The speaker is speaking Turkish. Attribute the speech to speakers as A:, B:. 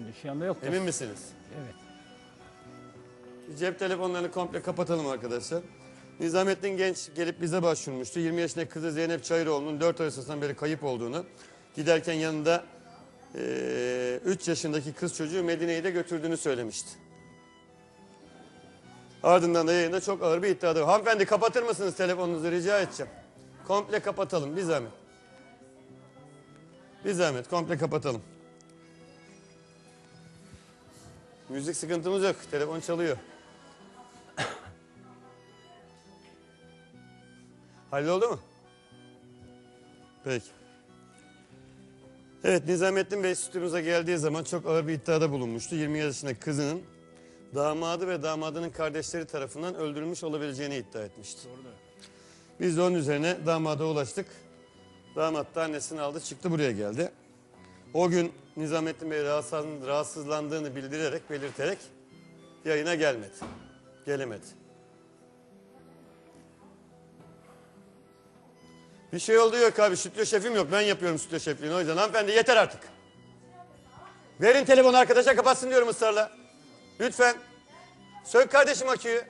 A: şimdi. Şu anda yok da.
B: Emin misiniz?
A: Evet.
B: Cep telefonlarını komple kapatalım arkadaşlar. Nizamettin Genç gelip bize başvurmuştu. 20 yaşındaki kızı Zeynep Çayıroğlu'nun 4 ay arasından beri kayıp olduğunu, giderken yanında 3 yaşındaki kız çocuğu Medine'yi de götürdüğünü söylemişti. Ardından da yayında çok ağır bir iddiada var. Hanımefendi kapatır mısınız telefonunuzu rica edeceğim. Komple kapatalım bir zahmet. Bir zahmet komple kapatalım. Müzik sıkıntımız yok. Telefon çalıyor. Halloldu mu? Peki. Evet Nizamettin Bey stüdyomuza geldiği zaman çok ağır bir iddiada bulunmuştu. 20 yaşındaki kızının damadı ve damadının kardeşleri tarafından öldürülmüş olabileceğini iddia etmişti. Biz de onun üzerine damada ulaştık. Damat da annesini aldı çıktı buraya geldi. O gün Nizamettin Bey rahatsız- rahatsızlandığını bildirerek, belirterek yayına gelmedi. Gelemedi. Bir şey oldu yok abi. Stüdyo şefim yok. Ben yapıyorum stüdyo şefliğini. O yüzden hanımefendi yeter artık. Verin telefonu arkadaşa kapatsın diyorum ısrarla. Lütfen. Sök kardeşim aküyü.